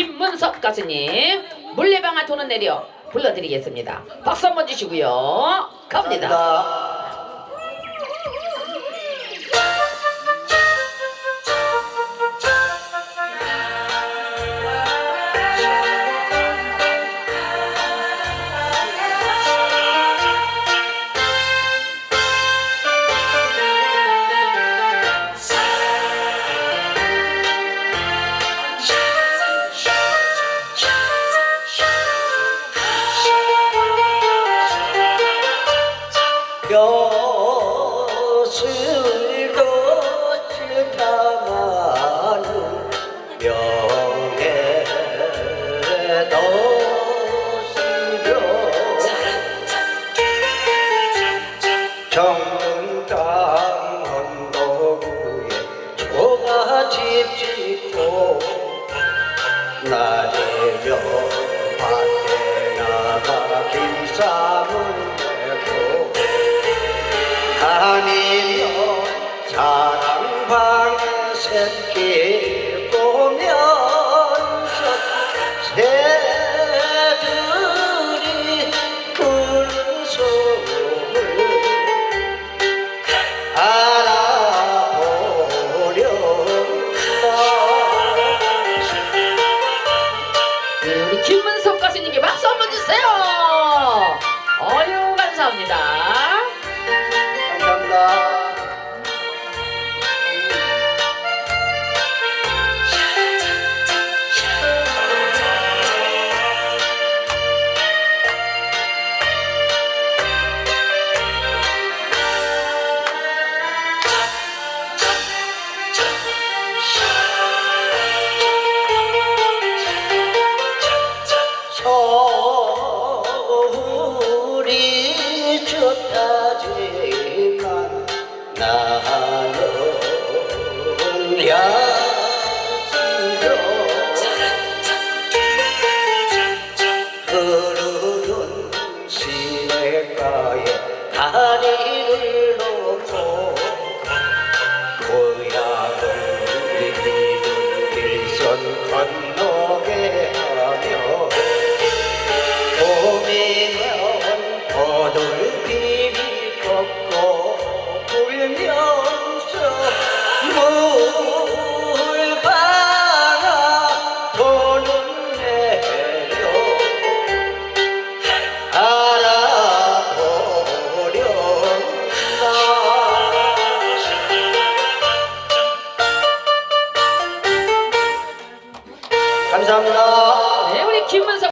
김문섭 가수님 물레방아 도는 내려 불러드리겠습니다. 박수 한번 주시고요. 갑니다. 감사합니다. 집 짓고 나대며 밭에 나가 김쌈을 내고 다니며 사랑방에 새끼 네, 우리 김문섭 가수님께 박수 한번 주세요. 어유. 감사합니다. 흐르는 시내가에 다리를 감사합니다. 네, 우리 김문석